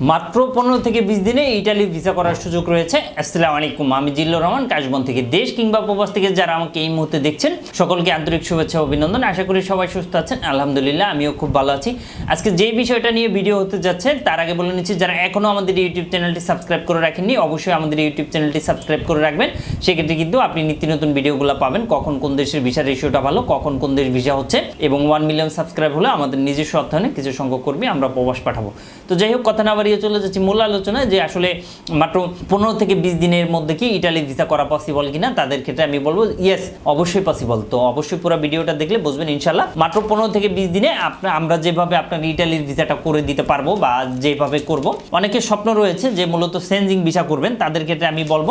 মাত্র পনেরো থেকে বিশ দিনে ইটালি ভিসা করার সুযোগ রয়েছে। আসসালামু আলাইকুম, আমি জিল্লুর রহমান, কাশবন থেকে দেশ কিংবা প্রবাস থেকে যারা আমাকে এই মুহূর্তে দেখছেন, সকলকে আন্তরিক শুভেচ্ছা অভিনন্দন। আশা করি সবাই সুস্থ আছেন। আলহামদুলিল্লাহ, আমিও খুব ভালো আছি। আজকে যে বিষয়টা নিয়ে ভিডিও হতে যাচ্ছে, তার আগে বলে নিচ্ছি, যারা এখনও আমাদের ইউটিউব চ্যানেলটি সাবস্ক্রাইব করে রাখেননি, অবশ্যই আমাদের ইউটিউব চ্যানেলটি সাবস্ক্রাইব করে রাখবেন। সেক্ষেত্রে কিন্তু আপনি নিত্য নতুন ভিডিওগুলো পাবেন, কখন কোন দেশের ভিসা রেশিওটা ভালো, কখন কোন দেশ ভিসা হচ্ছে, এবং ওয়ান মিলিয়ন সাবস্ক্রাইব হলে আমাদের নিজস্ব অর্থায়নে কিছু সংখ্যক কর্মী আমরা প্রবাস পাঠাবো। তো যাই হোক, কথা না বাড়িয়ে চলে যাচ্ছি। মূল আলোচনায় যে আসলে মাত্র পনেরো থেকে বিশ দিনের মধ্যে কি ইটালি ভিসা করা পসিবল কিনা, তাদের ক্ষেত্রে আমি বলব ইয়েস অবশ্যই পসিবল তো অবশ্যই পুরো ভিডিওটা দেখলে বুঝবেন ইনশাল্লাহ মাত্র পনেরো থেকে বিশ দিনে আপনার আমরা যেভাবে আপনার ইটালির ভিসাটা করে দিতে পারব বা যেভাবে করব, অনেকের স্বপ্ন রয়েছে যে মূলত সেন্সিং ভিসা করবেন, তাদের ক্ষেত্রে আমি বলব,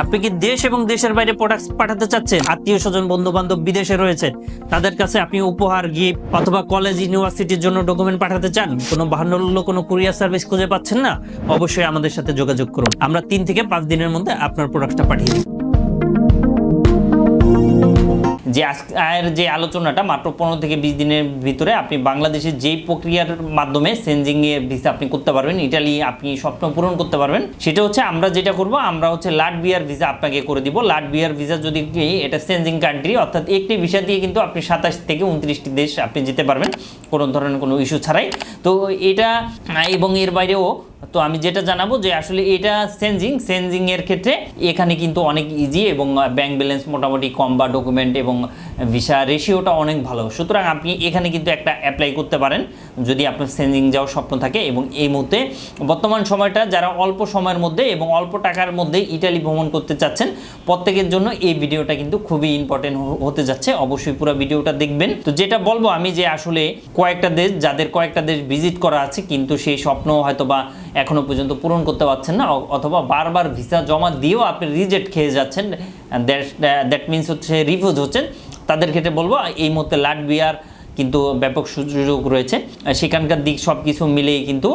আপনি কি দেশ এবং দেশের বাইরে প্রোডাক্ট পাঠাতে চাচ্ছেন? আত্মীয় স্বজন বন্ধু বান্ধব বিদেশে রয়েছে, তাদের কাছে আপনি উপহার গিফট অথবা কলেজ ইউনিভার্সিটির জন্য ডকুমেন্ট পাঠাতে চান? কোনো বাহান্ন কোনো কুরিয়ার সার্ভিস খুঁজে পাচ্ছেন না, অবশ্যই আমাদের সাথে যোগাযোগ করুন। আমরা তিন থেকে পাঁচ দিনের মধ্যে আপনার প্রোডাক্টটা পাঠিয়ে দিই। যে আজকের যে আলোচনাটা, মাত্র পনেরো থেকে বিশ দিনের ভিতরে আপনি বাংলাদেশের যেই প্রক্রিয়ার মাধ্যমে সেনজিং এর ভিসা আপনি করতে পারবেন ইটালি আপনি স্বপ্ন পূরণ করতে পারবেন, সেটা হচ্ছে আমরা যেটা করব, আমরা হচ্ছে লাট বিয়ার ভিসা আপনাকে করে দিব। লাট বিয়ার ভিসা যদি এটা সেনজিং কান্ট্রি অর্থাৎ একটি ভিসা দিয়ে কিন্তু আপনি সাতাশ থেকে উনত্রিশটি দেশ আপনি যেতে পারবেন। কোনো ধরনের কোনো ইস্যু ছাড়াই। তো এটা, এবং এর বাইরেও, তো আমি যেটা জানাব যে আসলে এটা সেনজিং সেন্জিংয়ের ক্ষেত্রে এখানে কিন্তু অনেক ইজি এবং ব্যাংক ব্যালেন্স মোটামুটি কম বা ডকুমেন্ট এবং ভিসা রেশিওটা অনেক ভালো। সুতরাং আপনি এখানে কিন্তু একটা অ্যাপ্লাই করতে পারেন। যদি আপনার সেনজিং যাওয়ার স্বপ্ন থাকে এবং এই মুহূর্তে বর্তমান সময়টা যারা অল্প সময়ের মধ্যে এবং অল্প টাকার মধ্যে ইটালি ভ্রমণ করতে চাচ্ছেন, প্রত্যেকের জন্য এই ভিডিওটা কিন্তু খুবই ইম্পর্টেন্ট হতে যাচ্ছে। অবশ্যই পুরো ভিডিওটা দেখবেন। তো যেটা বলব আমি যে আসলে কয়েকটা দেশ, যাদের কয়েকটা দেশ ভিজিট করা আছে, কিন্তু সেই স্বপ্ন হয়তো বা এখনও পর্যন্ত পূরণ করতে পারছেন না অথবা বারবার ভিসা জমা দিয়েও আপনি রিজেক্ট খেয়ে যাচ্ছেন। দ্যাট মিনস হচ্ছে রিফিউজ হচ্ছেন। তাদের ক্ষেত্রে বলব, এই মুহূর্তে লাটভিয়ার কিন্তু ব্যাপক সুযোগ রয়েছে। সেখানকার দিক সব কিছু মিলেই কিন্তু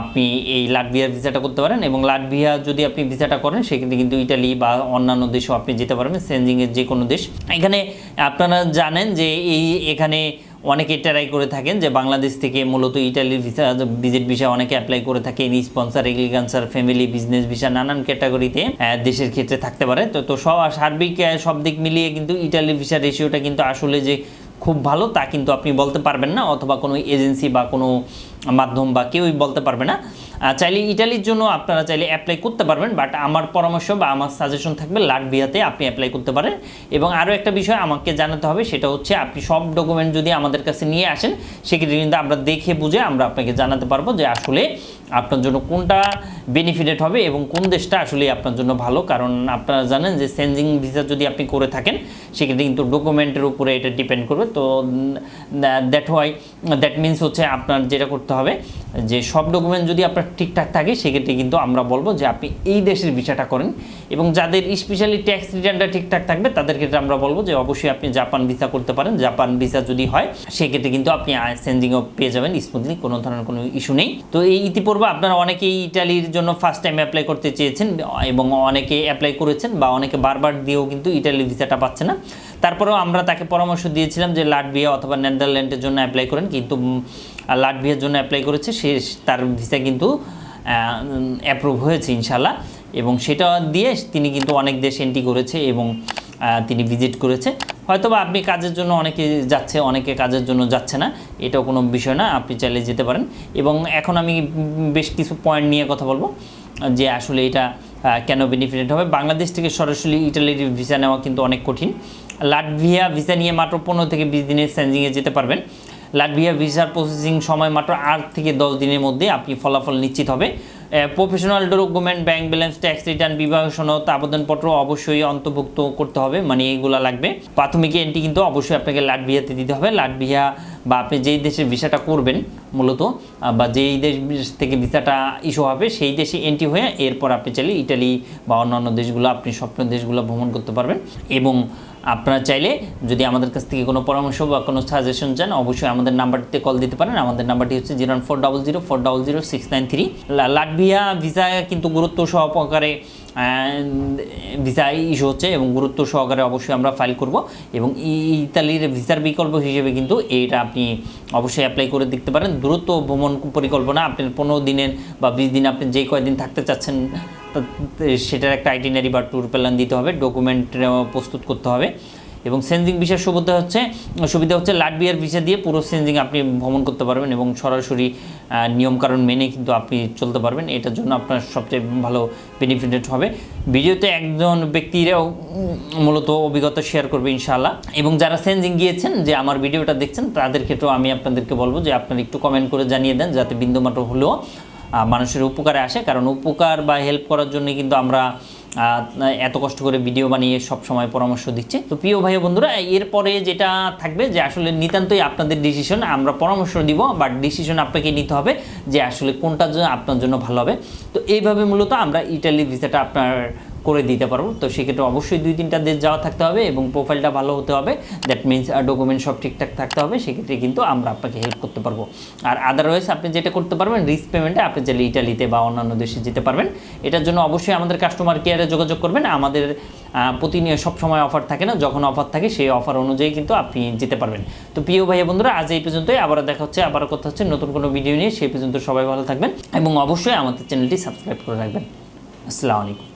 আপনি এই লাটভিয়ার ভিসাটা করতে পারেন এবং লাটভিয়া যদি আপনি ভিসাটা করেন সেক্ষেত্রে কিন্তু ইটালি বা অন্যান্য দেশেও আপনি যেতে পারবেন, সেনজিংয়ের যে কোনো দেশ। এখানে আপনারা জানেন যে এই, এখানে অনেকে ট্রাই করে থাকেন যে বাংলাদেশ থেকে মূলত ইটালির ভিসা ভিজিট ভিসা অনেকে অ্যাপ্লাই করে থাকেন sponsor agriculture family business visa নানান ক্যাটাগরিতে দেশের ক্ষেত্রে থাকতে পারে। তো তো সব সার্বিক সব দিক মিলিয়ে কিন্তু ইটালির ভিসা রেশিওটা কিন্তু আসলে যে খুব ভালো তা কিন্তু আপনি বলতে পারবেন না। অথবা কোনো এজেন্সি বা কোনো মাধ্যম বা কেউই বলতে পারবে না। চাইলে ইটালির জন্য আপনারা চাইলে অ্যাপ্লাই করতে পারবেন বাট আমার পরামর্শ বা আমার সাজেশন থাকবে লাটভিয়াতে আপনি অ্যাপ্লাই করতে পারেন। এবং আরও একটা বিষয় আমাকে জানাতে হবে, সেটা হচ্ছে আপনি সব ডকুমেন্ট যদি আমাদের কাছে নিয়ে আসেন, সেক্ষেত্রে কিন্তু আমরা দেখে বুঝে আমরা আপনাকে জানাতে পারব যে আসলে আপনার জন্য কোনটা বেনিফিটেড হবে এবং কোন দেশটা আসলে আপনার জন্য ভালো। কারণ আপনারা জানেন যে সেন্সিং ভিসা যদি আপনি করে থাকেন, সেক্ষেত্রে কিন্তু ডকুমেন্টের উপরে এটা ডিপেন্ড করবে। তো দ্যাট ওয়াই দ্যাট মিনস হচ্ছে আপনার যেটা করতে হবে। যে সব ডকুমেন্ট যদি আপনার ঠিকঠাক থাকে, সেক্ষেত্রে কিন্তু আমরা বলব যে আপনি এই দেশের ভিসাটা করেন এবং যাদের স্পেশালি ট্যাক্স রিটার্নটা ঠিকঠাক থাকবে, তাদের ক্ষেত্রে আমরা বলব যে অবশ্যই আপনি জাপান ভিসা করতে পারেন। জাপান ভিসা যদি হয়, সেক্ষেত্রে কিন্তু আপনি সেন্সিংও পেয়ে যাবেন। স্মুথলি কোনো ধরনের কোনো ইস্যু নেই। তো এই ইতিপূর্বে আপনারা অনেকেই ইটালির জন্য ফার্স্ট টাইম অ্যাপ্লাই করতে চেয়েছেন এবং অনেকে অ্যাপ্লাই করেছেন বা অনেকে বারবার দিয়েও কিন্তু ইটালির ভিসাটা পাচ্ছে না। তারপরেও আমরা তাকে পরামর্শ দিয়েছিলাম যে লাটভিয়া অথবা নেদারল্যান্ডের জন্য অ্যাপ্লাই করেন, কিন্তু লাটভিয়ার জন্য অ্যাপ্লাই করেছে, সে তার ভিসা কিন্তু অ্যাপ্রুভ হয়েছে ইনশাল্লাহ এবং সেটা দিয়ে তিনি কিন্তু অনেক দেশ এন্ট্রি করেছে এবং তিনি ভিজিট করেছে। হয়তো বা আপনি কাজের জন্য অনেকে যাচ্ছে, অনেকে কাজের জন্য যাচ্ছে না, এটাও কোনো বিষয় না, আপনি চাইলে যেতে পারেন। এবং এখন আমি বেশ কিছু পয়েন্ট নিয়ে কথা বলব, যে আসলে এটা কেন বেনিফিটেড হবে? বাংলাদেশ থেকে সরাসরি ইটালির ভিসা নেওয়া কিন্তু অনেক কঠিন। লাটভিয়া ভিসা নিয়ে মাত্র পনেরো থেকে বিশ দিনের সেন্সিংয়ে যেতে পারবেন। লাটভিয়া ভিসার প্রসেসিং সময় মাত্র আট থেকে দশ দিনের মধ্যে আপনি ফলাফল নিশ্চিত হবে। Professional document bank balance tax return বিবাহ সনদ, আবেদনপত্র অবশ্যই অন্তর্ভুক্ত করতে হবে মানে এইগুলা লাগবে। প্রাথমিক এন্ট্রি কিন্তু অবশ্যই আপনাকে লাটভিয়াতে দিতে হবে। লাটভিয়া বা আপনি যেই দেশের ভিসাটা করবেন, মূলত বা যেই দেশ থেকে ভিসাটা ইস্যু হবে, সেই দেশে এন্ট্রি হয়ে এরপর আপনি চাইলে ইটালি বা অন্যান্য দেশগুলো, আপনি স্বপ্ন দেশগুলো ভ্রমণ করতে পারবেন। এবং আপনারা চাইলে যদি আমাদের কাছ থেকে কোনো পরামর্শ বা কোনো সাজেশন চান, অবশ্যই আমাদের নাম্বারটিতে কল দিতে পারেন। আমাদের নাম্বারটি হচ্ছে zero four double zero, four double zero, six nine three. Latvia visa কিন্তু গুরুত্ব সহকারে ভিসা ইস্যু হচ্ছে এবং গুরুত্ব সহকারে অবশ্যই আমরা ফাইল করব এবং ইতালির ভিসার বিকল্প হিসেবে কিন্তু এইটা আপনি অবশ্যই অ্যাপ্লাই করে দেখতে পারেন। দ্রুত ভ্রমণ পরিকল্পনা আপনার পনেরো দিনের বা বিশ দিন আপনি যে কয়দিন থাকতে চাচ্ছেন সেটার একটা আইটিনারি বা ট্যুর প্ল্যান দিতে হবে ডকুমেন্ট প্রস্তুত করতে হবে। এবং সেন্সিং ভিসার সুবিধা হচ্ছে সুবিধা হচ্ছে লাটবিয়ার ভিসা দিয়ে পুরো সেন্সিং আপনি ভ্রমণ করতে পারবেন এবং সরাসরি নিয়মকানুন মেনে কিন্তু আপনি চলতে পারবেন। এটার জন্য আপনার সবচেয়ে ভালো বেনিফিটেড হবে। ভিডিওতে একজন ব্যক্তিরাও মূলত অভিজ্ঞতা শেয়ার করবে ইনশাআল্লাহ। এবং যারা সেন্সিং গিয়েছেন, যে আমার ভিডিওটা দেখছেন, তাদের ক্ষেত্রেও আমি আপনাদেরকে বলব যে আপনারা একটু কমেন্ট করে জানিয়ে দেন, যাতে বিন্দুমাত্র হলেও মানুষের উপকারে আসে, কারণ উপকার বা হেল্প করার জন্য কিন্তু আমরা এত কষ্ট করে ভিডিও বানিয়ে সব সময় পরামর্শ দিচ্ছে। তো প্রিয় ভাই বন্ধুরা, এরপরে যেটা থাকবে যে আসলে নিতান্তই আপনাদের ডিসিশন আমরা পরামর্শ দিব বাট ডিসিশন আপনাকে নিতে হবে যে আসলে কোনটা আপনার জন্য ভালো হবে। তো এইভাবে মূলত আমরা ইটালি ভিসাটা আপনার করে দিতে পারব। তো সেক্ষেত্রে অবশ্যই দুই তিনটা দেশ যাওয়া থাকতে হবে এবং প্রোফাইলটা ভালো হতে হবে। দ্যাট মিনস ডকুমেন্ট সব ঠিকঠাক থাকতে হবে। সেক্ষেত্রে কিন্তু আমরা আপনাকে হেল্প করতে পারব। আর আদারওয়াইজ আপনি যেটা করতে পারবেন রিস্ক পেমেন্টে আপনি চাইলে ইটালিতে বা অন্যান্য দেশে যেতে পারবেন। এটার জন্য অবশ্যই আমাদের কাস্টমার কেয়ারে যোগাযোগ করবেন। আমাদের প্রতিনিয়ত সব সময় অফার থাকে না। যখন অফার থাকে, সেই অফার অনুযায়ী কিন্তু আপনি যেতে পারবেন। তো প্রিয় ভাই বন্ধুরা, আজ এই পর্যন্তই। আবার দেখা হচ্ছে আবার কথা হচ্ছে নতুন কোনো ভিডিও নিয়ে। সেই পর্যন্ত সবাই ভালো থাকবেন এবং অবশ্যই আমাদের চ্যানেলটি সাবস্ক্রাইব করে রাখবেন। আসসালামু আলাইকুম।